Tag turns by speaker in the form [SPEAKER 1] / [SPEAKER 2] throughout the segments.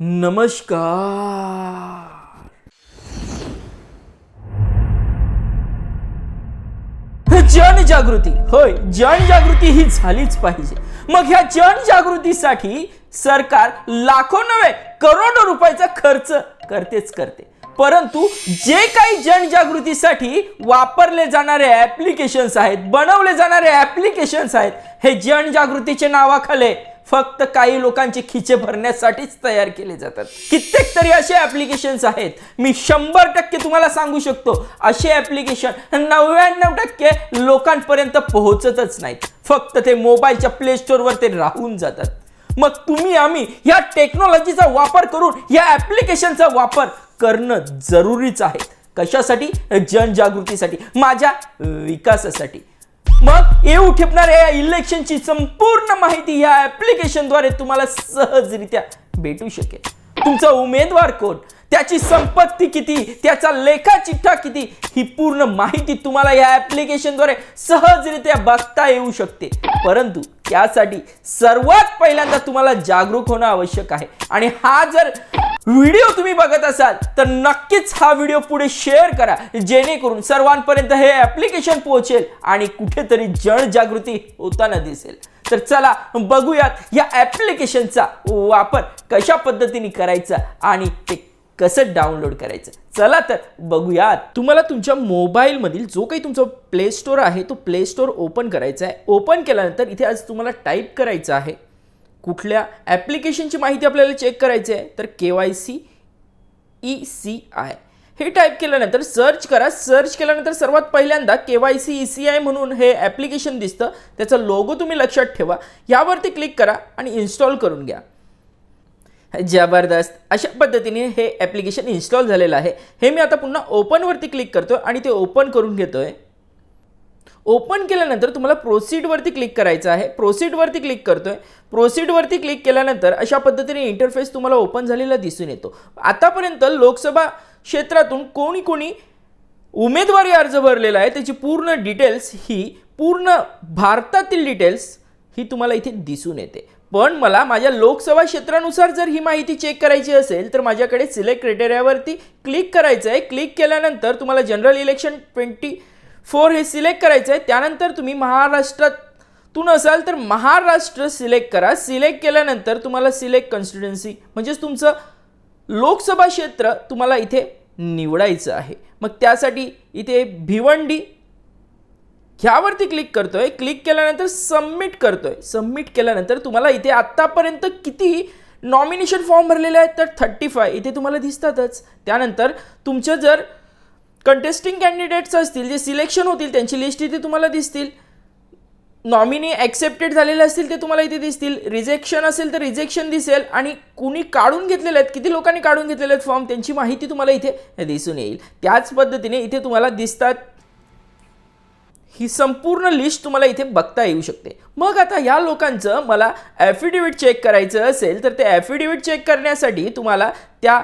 [SPEAKER 1] नमस्कार. जनजागृती. होय जनजागृती ही झालीच पाहिजे. मग ह्या जनजागृतीसाठी सरकार लाखो नव्हे करोडो रुपयाचा खर्च करतेच करते. परंतु जे काही जनजागृतीसाठी वापरले जाणारे ऍप्लिकेशन्स आहेत बनवले जाणारे ऍप्लिकेशन्स आहेत हे जनजागृतीचे नावाखाली फक्त काही लोकांचे खिचे भरण्यासाठीच तयार केले जातात. कित्येक तरी असे ऍप्लिकेशन्स आहेत. मी शंभर टक्के तुम्हाला सांगू शकतो असे ऍप्लिकेशन नव्याण्णव टक्के लोकांपर्यंत पोहोचतच नाहीत. फक्त ते मोबाईलच्या प्ले स्टोअरवर ते राहून जातात. मग तुम्ही आम्ही या टेक्नॉलॉजीचा वापर करून या ऍप्लिकेशनचा वापर करणं जरुरीच आहे. कशासाठी? जनजागृतीसाठी. माझ्या विकासासाठी. मग येऊ ठेपणाऱ्या या इलेक्शनची संपूर्ण माहिती या ऍप्लिकेशनद्वारे तुम्हाला सहजरित्या भेटू शकेल. तुमचा उमेदवार कोण? त्याची संपत्ती किती? त्याचा लेखाचिठ्ठा किती? ही पूर्ण माहिती तुम्हाला या ऍप्लिकेशनद्वारे सहजरित्या बघता येऊ शकते. परंतु त्यासाठी सर्वात पहिल्यांदा तुम्हाला जागरूक होणं आवश्यक आहे. आणि हा जर व्हिडिओ तुम्ही बघत असाल तर नक्कीच हा व्हिडिओ पुढे शेअर करा. जेणेकरून सर्वांपर्यंत हे ॲप्लिकेशन पोहोचेल आणि कुठेतरी जनजागृती होताना दिसेल. तर चला बघूयात या ऍप्लिकेशनचा वापर कशा पद्धतीने करायचा आणि ते कसं डाउनलोड करायचं? चला तर बघूयात तुम्हाला तुमच्या मोबाईलमधील जो काही तुमचा प्ले स्टोअर आहे तो प्ले स्टोअर ओपन करायचा आहे. ओपन केल्यानंतर इथे आज तुम्हाला टाईप करायचं आहे. कुठल्या ॲप्लिकेशनची माहिती आपल्याला चेक करायची आहे? तर K Y C E C I. हे टाईप केल्यानंतर सर्च करा. सर्च केल्यानंतर सर्वात पहिल्यांदा K Y C E C I म्हणून हे ॲप्लिकेशन दिसतं. त्याचा लोगो तुम्ही लक्षात ठेवा. यावरती क्लिक करा आणि इन्स्टॉल करून घ्या. जबरदस्त. अशा पद्धतीने हे ॲप्लिकेशन इन्स्टॉल झालेलं आहे. हे मी आता पुन्हा ओपनवरती क्लिक करतो आणि ते ओपन करून घेतो आहे ओपन केल्यानंतर तुम्हाला प्रोसीडवरती क्लिक करायचं आहे. प्रोसीडवरती क्लिक करतो आहे प्रोसीडवरती क्लिक केल्यानंतर अशा पद्धतीने इंटरफेस तुम्हाला ओपन झालेला दिसून येतो. आतापर्यंत लोकसभा क्षेत्रातून कोणी कोणी उमेदवारी अर्ज भरलेला आहे. त्याची पूर्ण डिटेल्स ही पूर्ण भारतातील डिटेल्स ही तुम्हाला इथे दिसून येते. पण मला माझ्या लोकसभा क्षेत्रानुसार जर ही माहिती चेक करायची असेल तर माझ्याकडे सिलेक्ट क्रायटेरियावरती क्लिक करायचं आहे क्लिक केल्यानंतर तुम्हाला जनरल इलेक्शन ट्वेंटी फोर हे सिलेक्ट करायचं आहे त्यानंतर तुम्ही महाराष्ट्रातून असाल तर महाराष्ट्र सिलेक्ट करा. सिलेक्ट केल्यानंतर तुम्हाला सिलेक्ट कॉन्स्टिट्युन्सी म्हणजेच तुमचं लोकसभा क्षेत्र तुम्हाला इथे निवडायचं आहे. मग त्यासाठी इथे भिवंडी ह्यावरती क्लिक करतोय. क्लिक केल्यानंतर सबमिट करतोय. सबमिट केल्यानंतर तुम्हाला इथे आत्तापर्यंत किती नॉमिनेशन फॉर्म भरलेले आहेत? तर थर्टी फाय इथे तुम्हाला दिसतातच. त्यानंतर तुमचं जर कंटेस्टिंग कॅन्डिडेट्स असतील जे सिलेक्शन होतील त्यांची लिस्ट इथे तुम्हाला दिसतील. नॉमिनी ॲक्सेप्टेड झालेले असतील ते तुम्हाला इथे दिसतील. रिजेक्शन असेल तर रिजेक्शन दिसेल. आणि कुणी काढून घेतलेले आहेत किती लोकांनी काढून घेतलेले आहेत फॉर्म त्यांची माहिती तुम्हाला इथे दिसून येईल. त्याच पद्धतीने इथे तुम्हाला दिसतात ही संपूर्ण लिस्ट तुम्हाला इथे बघता येऊ शकते. मग आता या लोकांचं मला ॲफिडेविट चेक करायचं असेल तर ते ॲफिडेविट चेक करण्यासाठी तुम्हाला त्या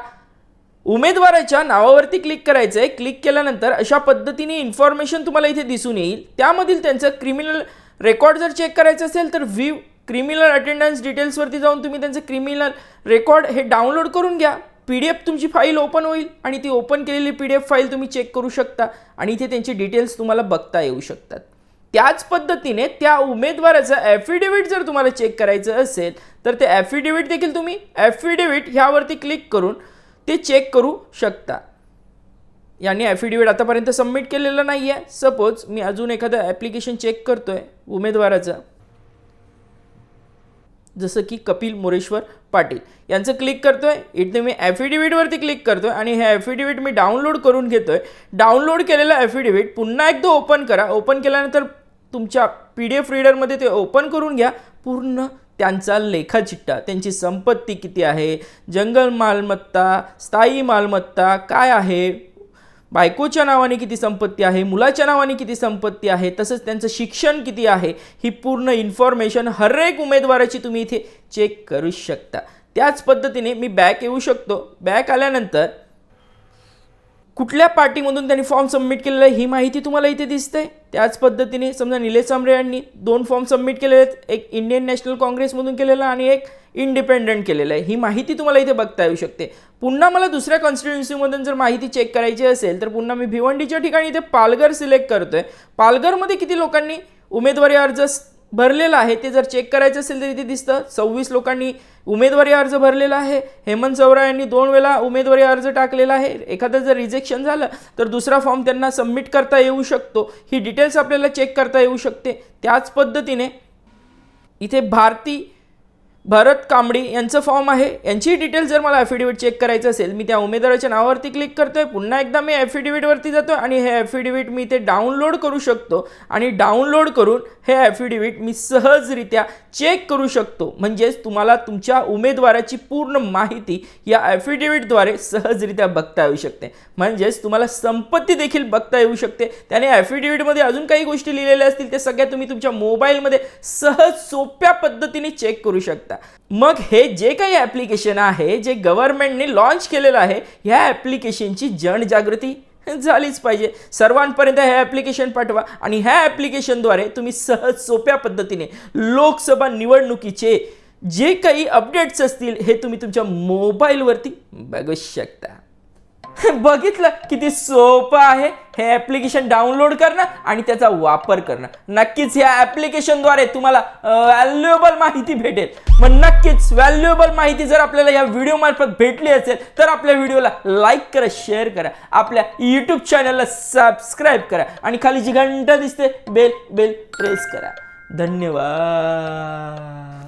[SPEAKER 1] उमेदवाराच्या नावावरती क्लिक करायचं आहे क्लिक केल्यानंतर अशा पद्धतीने इन्फॉर्मेशन तुम्हाला इथे दिसून येईल. त्यामधील त्यांचं क्रिमिनल रेकॉर्ड जर चेक करायचं असेल तर व्ह्यू क्रिमिनल अटेंडन्स डिटेल्सवरती जाऊन तुम्ही त्यांचं क्रिमिनल रेकॉर्ड हे डाउनलोड करून घ्या. पी डी एफ तुमची फाईल ओपन होईल आणि ती ओपन केलेली पी डी एफ फाईल तुम्ही चेक करू शकता आणि इथे त्यांची डिटेल्स तुम्हाला बघता येऊ शकतात. त्याच पद्धतीने त्या उमेदवाराचं ॲफिडेविट जर तुम्हाला चेक करायचं असेल तर ते ॲफिडेविट देखील तुम्ही ॲफिडेविट ह्यावरती क्लिक करून ते चेक करू शकता. यांनी ॲफिडेविट आतापर्यंत सबमिट केलेलं नाही आहे सपोज मी अजून एखादं ॲप्लिकेशन चेक करतो आहे उमेदवाराचं. जसं की कपिल मोरेश्वर पाटील. यांचं क्लिक करतो आहे इथे मी ॲफिडेविटवरती क्लिक करतो आहे आणि हे ॲफिडेविट मी डाउनलोड करून घेतो आहे डाउनलोड केलेलं ॲफिडेविट पुन्हा एकदा ओपन करा. ओपन केल्यानंतर तुमच्या पी डी एफ रीडरमध्ये ते ओपन करून घ्या. पूर्ण त्यांचा लेखाचिट्टा त्यांची संपत्ती किती आहे जंगल मालमत्ता स्थायी मालमत्ता काय आहे? बायकोच्या नावाने किती संपत्ती आहे मुलाच्या नावाने किती संपत्ती आहे तसंच त्यांचं शिक्षण किती आहे ही पूर्ण इन्फॉर्मेशन हर एक उमेदवाराची तुम्ही इथे चेक करू शकता. त्याच पद्धतीने मी बॅक येऊ शकतो. बॅक आल्यानंतर कुठल्या पार्टीमधून त्यांनी फॉर्म सबमिट केलेला आहे ही माहिती तुम्हाला इथे दिसते. त्याच पद्धतीने समजा निलेश सांबरे यांनी दोन फॉर्म सबमिट केलेले आहेत एक इंडियन नॅशनल काँग्रेसमधून केलेला आणि एक इंडिपेंडंट केलेलं आहे. ही माहिती तुम्हाला इथे बघता येऊ शकते. पुन्हा मला दुसऱ्या कॉन्स्टिट्युन्सीमधून जर माहिती चेक करायची असेल तर पुन्हा मी भिवंडीच्या ठिकाणी इथे पालघर सिलेक्ट करतो आहे पालघरमध्ये किती लोकांनी उमेदवारी अर्ज भरलेलं आहे. ते जर चेक करायचं असेल तर इथे दिसतं. सव्वीस लोकांनी उमेदवारी अर्ज भरलेला आहे. हेमंत चौरा यांनी दोन वेळा उमेदवारी अर्ज टाकलेला आहे. एखादं जर रिजेक्शन झालं तर दुसरा फॉर्म त्यांना सबमिट करता येऊ शकतो. ही डिटेल्स आपल्याला चेक करता येऊ शकते. त्याच पद्धतीने इथे भारती भरत कांबडी यांचं फॉर्म आहे. यांची डिटेल जर मला ॲफिडेविट चेक करायचं असेल मी त्या उमेदवाराच्या नावावरती क्लिक करतोय पुन्हा एकदा मी ॲफिडेविटवरती जातो आणि हे ॲफिडेविट मी ते डाउनलोड करू शकतो आणि डाउनलोड करून हे ॲफिडेविट मी सहजरित्या चेक करू शकतो. म्हणजेच तुम्हाला तुमच्या उमेदवाराची पूर्ण माहिती या ॲफिडेविटद्वारे सहजरित्या बघता येऊ शकते. म्हणजेच तुम्हाला संपत्ती देखील बघता येऊ शकते. त्याने ॲफिडेविटमध्ये अजून काही गोष्टी लिहिलेल्या असतील ते सगळ्या तुम्ही तुमच्या मोबाईलमध्ये सहज सोप्या पद्धतीने चेक करू शकता. मग हे जे काही ॲप्लिकेशन आहे जे गव्हर्नमेंटने लॉन्च केलेलं आहे ह्या ॲप्लिकेशनची जनजागृती झालीच पाहिजे. सर्वांपर्यंत हे ॲप्लिकेशन पाठवा आणि ह्या ॲप्लिकेशनद्वारे तुम्ही सहज सोप्या पद्धतीने लोकसभा निवडणुकीचे जे काही अपडेट्स असतील हे तुम्ही तुमच्या मोबाईलवरती बघू शकता. बघितलं किती सोपं आहे. हे ॲप्लिकेशन डाउनलोड करणं आणि त्याचा वापर करणं. नक्कीच या ॲप्लिकेशनद्वारे तुम्हाला व्हॅल्युएबल माहिती भेटेल. मग नक्कीच व्हॅल्युएबल माहिती जर आपल्याला या व्हिडिओ मार्फत भेटली असेल तर आपल्या व्हिडिओला लाईक करा शेअर करा. आपल्या यूट्यूब चॅनलला सबस्क्राईब करा. आणि खाली जी घंटा दिसते बेल बेल प्रेस करा. धन्यवाद.